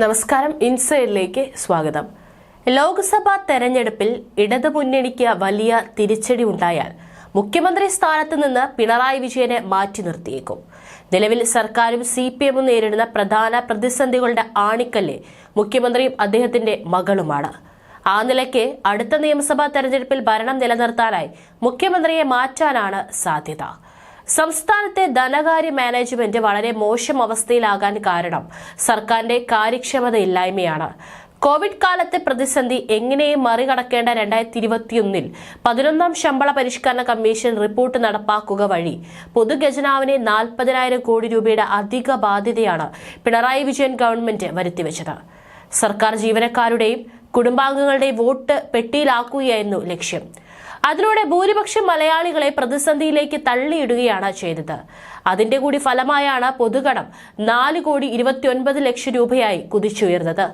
നമസ്കാരം ഇൻസൈഡിലേക്ക് സ്വാഗതം. ലോക്സഭാ തെരഞ്ഞെടുപ്പിൽ ഇടതു മുന്നണിക്ക് വലിയ തിരിച്ചടി ഉണ്ടായാൽ മുഖ്യമന്ത്രി സ്ഥാനത്ത് നിന്ന് പിണറായി വിജയനെ മാറ്റി നിർത്തിയേക്കും. നിലവിൽ സർക്കാരും സി പി എമ്മും നേരിടുന്ന പ്രധാന പ്രതിസന്ധികളുടെ ആണിക്കല്ല് മുഖ്യമന്ത്രിയും അദ്ദേഹത്തിന്റെ മകളുമാണ്. ആ നിലയ്ക്ക് അടുത്ത നിയമസഭാ തെരഞ്ഞെടുപ്പിൽ ഭരണം നിലനിർത്താനായി മുഖ്യമന്ത്രിയെ മാറ്റാനാണ് സാധ്യത. സംസ്ഥാനത്തെ ധനകാര്യ മാനേജ്മെന്റ് വളരെ മോശം അവസ്ഥയിലാകാൻ കാരണം സർക്കാരിന്റെ കാര്യക്ഷമതയില്ലായ്മയാണ് കോവിഡ് കാലത്തെ പ്രതിസന്ധി എങ്ങനെയും മറികടക്കേണ്ട രണ്ടായിരത്തി ഇരുപത്തിയൊന്നിൽ പതിനൊന്നാം ശമ്പള പരിഷ്കരണ കമ്മീഷൻ റിപ്പോർട്ട് നടപ്പാക്കുക വഴി പൊതുഖജനാവിനെ നാൽപ്പതിനായിരം കോടി രൂപയുടെ അധിക ബാധ്യതയാണ് പിണറായി വിജയൻ ഗവൺമെന്റ് വരുത്തിവെച്ചത്. സർക്കാർ ജീവനക്കാരുടെയും കുടുംബാംഗങ്ങളുടെയും വോട്ട് പെട്ടിയിലാക്കുകയായിരുന്നു ലക്ഷ്യം. അതിലൂടെ ഭൂരിപക്ഷം മലയാളികളെ പ്രതിസന്ധിയിലേക്ക് തള്ളിയിടുകയാണ് ചെയ്തത്. അതിന്റെ കൂടി ഫലമായാണ് പൊതുകടം നാല് കോടി ഇരുപത്തിയൊൻപത് ലക്ഷം രൂപയായി കുതിച്ചുയർന്നത്.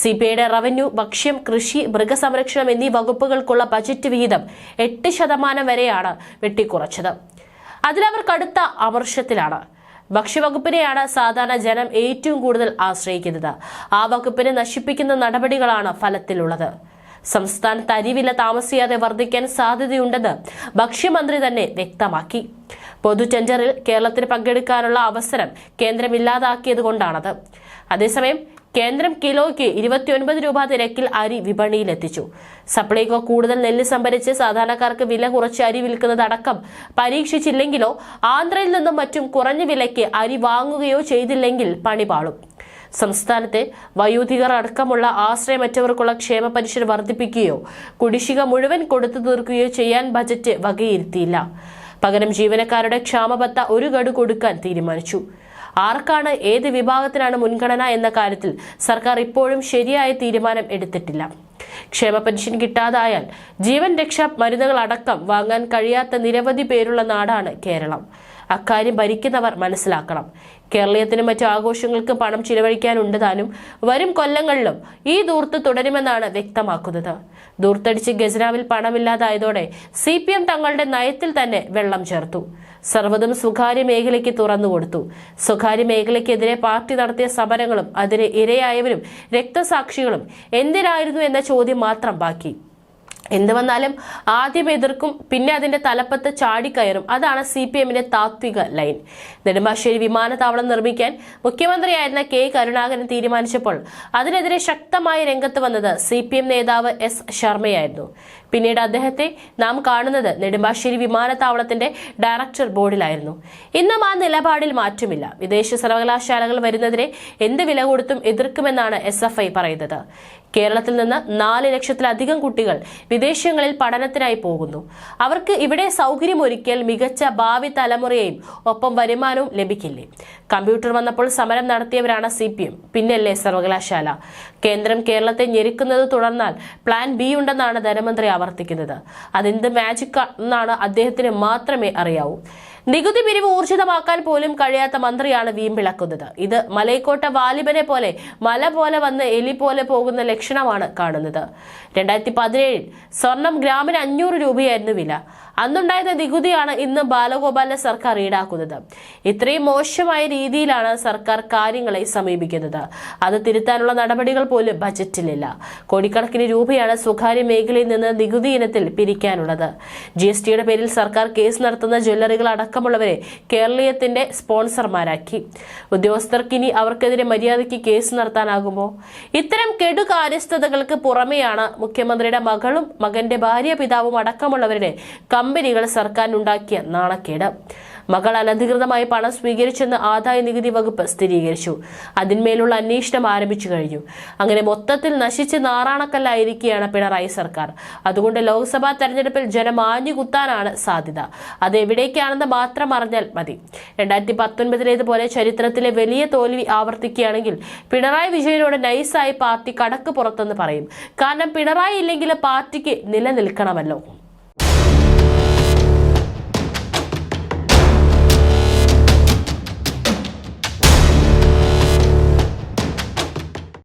സി പി ഐയുടെ റവന്യൂ ഭക്ഷ്യം കൃഷി മൃഗസംരക്ഷണം എന്നീ വകുപ്പുകൾക്കുള്ള ബജറ്റ് വിഹിതം എട്ട് ശതമാനം വരെയാണ് വെട്ടിക്കുറച്ചത്. അതിലവർ കടുത്ത അമർഷത്തിലാണ്. ഭക്ഷ്യവകുപ്പിനെയാണ് സാധാരണ ജനം ഏറ്റവും കൂടുതൽ ആശ്രയിക്കുന്നത്. ആ വകുപ്പിനെ നശിപ്പിക്കുന്ന നടപടികളാണ് ഫലത്തിലുള്ളത്. സംസ്ഥാനത്ത് അരിവില താമസിയാതെ വർദ്ധിക്കാൻ സാധ്യതയുണ്ടെന്ന് ഭക്ഷ്യമന്ത്രി തന്നെ വ്യക്തമാക്കി. പൊതു ടെൻഡറിൽ കേരളത്തിന് പങ്കെടുക്കാനുള്ള അവസരം കേന്ദ്രം ഇല്ലാതാക്കിയത് കൊണ്ടാണത് അതേസമയം കേന്ദ്രം കിലോയ്ക്ക് ഇരുപത്തിയൊൻപത് രൂപ നിരക്കിൽ അരി വിപണിയിലെത്തിച്ചു. സപ്ലൈകോ കൂടുതൽ നെല്ല് സംഭരിച്ച് സാധാരണക്കാർക്ക് വില കുറച്ച് അരി വിൽക്കുന്നതടക്കം പരീക്ഷിച്ചില്ലെങ്കിലോ ആന്ധ്രയിൽ നിന്നും മറ്റും കുറഞ്ഞ വിലയ്ക്ക് അരി വാങ്ങുകയോ ചെയ്തില്ലെങ്കിൽ പണി പാളും. സംസ്ഥാനത്തെ വയോധികർ അടക്കമുള്ള ആശ്രയമറ്റവർക്കുള്ള ക്ഷേമ പെൻഷൻ വർദ്ധിപ്പിക്കുകയോ കുടിശ്ശിക മുഴുവൻ കൊടുത്തു തീർക്കുകയോ ചെയ്യാൻ ബജറ്റ് വകയിരുത്തിയില്ല. പകരം ജീവനക്കാരുടെ ക്ഷാമബത്ത ഒരു ഗഡു കൊടുക്കാൻ തീരുമാനിച്ചു. ആർക്കാണ് ഏത് വിഭാഗത്തിനാണ് മുൻഗണന എന്ന കാര്യത്തിൽ സർക്കാർ ഇപ്പോഴും ശരിയായ തീരുമാനം എടുത്തിട്ടില്ല. ക്ഷേമ പെൻഷൻ കിട്ടാതായാൽ ജീവൻ രക്ഷാ മരുന്നുകൾ അടക്കം വാങ്ങാൻ കഴിയാത്ത നിരവധി പേരുള്ള നാടാണ് കേരളം. അക്കാര്യം ഭരിക്കുന്നവർ മനസ്സിലാക്കണം. കേരളീയത്തിനും മറ്റു ആഘോഷങ്ങൾക്ക് പണം ചിലവഴിക്കാനുണ്ട് താനും. വരും കൊല്ലങ്ങളിലും ഈ ദൂർത്ത് തുടരുമെന്നാണ് വ്യക്തമാക്കുന്നത്. ദൂർത്തടിച്ച് ഖജനാവിൽ പണമില്ലാതായതോടെ സി തങ്ങളുടെ നയത്തിൽ തന്നെ വെള്ളം ചേർത്തു. സർവതും സ്വകാര്യ മേഖലയ്ക്ക് തുറന്നുകൊടുത്തു സ്വകാര്യ മേഖലയ്ക്കെതിരെ പാർട്ടി നടത്തിയ സമരങ്ങളും അതിന് ഇരയായവരും രക്തസാക്ഷികളും എന്തിനായിരുന്നു എന്ന ചോദ്യം മാത്രം ബാക്കി. എന്ത് വന്നാലും ആദ്യം എതിർക്കും പിന്നെ അതിന്റെ തലപ്പത്ത് ചാടിക്കയറും അതാണ് സി പി എമ്മിന്റെ താത്വിക ലൈൻ. നെടുമ്പാശ്ശേരി വിമാനത്താവളം നിർമ്മിക്കാൻ മുഖ്യമന്ത്രിയായിരുന്ന കെ കരുണാകരൻ തീരുമാനിച്ചപ്പോൾ അതിനെതിരെ ശക്തമായി രംഗത്ത് വന്നത് സി പി എം നേതാവ് എസ് ശർമ്മയായിരുന്നു. പിന്നീട് അദ്ദേഹത്തെ നാം കാണുന്നത് നെടുമ്പാശ്ശേരി വിമാനത്താവളത്തിന്റെ ഡയറക്ടർ ബോർഡിലായിരുന്നു. ഇന്നും ആ നിലപാടിൽ മാറ്റമില്ല. വിദേശ സർവകലാശാലകൾ വരുന്നതിനെ എന്ത് വില കൊടുത്തും എതിർക്കുമെന്നാണ് എസ് എഫ് ഐ പറയുന്നത്. കേരളത്തിൽ നിന്ന് നാല് ലക്ഷത്തിലധികം കുട്ടികൾ വിദേശങ്ങളിൽ പഠനത്തിനായി പോകുന്നു. അവർക്ക് ഇവിടെ സൗകര്യമൊരുക്കിയാൽ മികച്ച ഭാവി തലമുറയെയും ഒപ്പം വരുമാനവും ലഭിക്കില്ലേ? കമ്പ്യൂട്ടർ വന്നപ്പോൾ സമരം നടത്തിയവരാണ് സി പി എം പിന്നല്ലേ സർവകലാശാല. കേന്ദ്രം കേരളത്തെ ഞെരുക്കുന്നത് തുടർന്നാൽ പ്ലാൻ ബി ഉണ്ടെന്നാണ് ധനമന്ത്രി ആവർത്തിക്കുന്നത്. അതെന്ത് മാജിക് എന്നാണ് അദ്ദേഹത്തിന് മാത്രമേ അറിയാവൂ. നികുതി പിരിവ് ഊർജിതമാക്കാൻ പോലും കഴിയാത്ത മന്ത്രിയാണ് വീമ്പിളക്കുന്നത് ഇത് മലയക്കോട്ട വാലിബനെ പോലെ മല പോലെ വന്ന് എലി പോലെ പോകുന്ന ലക്ഷണമാണ് കാണുന്നത്. രണ്ടായിരത്തി പതിനേഴിൽ സ്വർണം ഗ്രാമിന് അഞ്ഞൂറ് രൂപയായിരുന്നു വില. അന്നുണ്ടായിരുന്ന നികുതിയാണ് ഇന്ന് ബാലഗോപാലിന്റെ സർക്കാർ ഈടാക്കുന്നത്. ഇത്രയും മോശമായ രീതിയിലാണ് സർക്കാർ കാര്യങ്ങളെ സമീപിക്കുന്നത്. അത് തിരുത്താനുള്ള നടപടികൾ പോലും ബജറ്റിലില്ല. കോടിക്കണക്കിന് രൂപയാണ് സ്വകാര്യ മേഖലയിൽ നിന്ന് നികുതി ഇനത്തിൽ പിരിക്കാനുള്ളത്. ജി എസ് ടിയുടെ പേരിൽ സർക്കാർ കേസ് നടത്തുന്ന ജ്വല്ലറികൾ അടക്കമുള്ളവരെ കേരളീയത്തിന്റെ സ്പോൺസർമാരാക്കി. ഉദ്യോഗസ്ഥർക്ക് ഇനി അവർക്കെതിരെ മര്യാദയ്ക്ക് കേസ് നടത്താനാകുമോ? ഇത്തരം കെടുകാര്യസ്ഥതകൾക്ക് പുറമെയാണ് മുഖ്യമന്ത്രിയുടെ മകളും മകന്റെ ഭാര്യ പിതാവും അടക്കമുള്ളവരുടെ കമ്പനികൾ സർക്കാരിനുണ്ടാക്കിയ നാണക്കേട്. മകൾ അനധികൃതമായി പണം സ്വീകരിച്ചെന്ന് ആദായ നികുതി വകുപ്പ് സ്ഥിരീകരിച്ചു. അതിന്മേലുള്ള അന്വേഷണം ആരംഭിച്ചു കഴിഞ്ഞു. അങ്ങനെ മൊത്തത്തിൽ നശിച്ച് നാറാണക്കല്ലായിരിക്കുകയാണ് പിണറായി സർക്കാർ. അതുകൊണ്ട് ലോക്സഭാ തെരഞ്ഞെടുപ്പിൽ ജനം ആഞ്ഞുകുത്താനാണ് സാധ്യത. അത് എവിടേക്കാണെന്ന് മാത്രം അറിഞ്ഞാൽ മതി. രണ്ടായിരത്തി പത്തൊൻപതിലേതുപോലെ ചരിത്രത്തിലെ വലിയ തോൽവി ആവർത്തിക്കുകയാണെങ്കിൽ പിണറായി വിജയനോട് നൈസായി പാർട്ടി കടക്ക് പുറത്തെന്ന് പറയും. കാരണം പിണറായി ഇല്ലെങ്കിൽ പാർട്ടിക്ക് നിലനിൽക്കണമല്ലോ.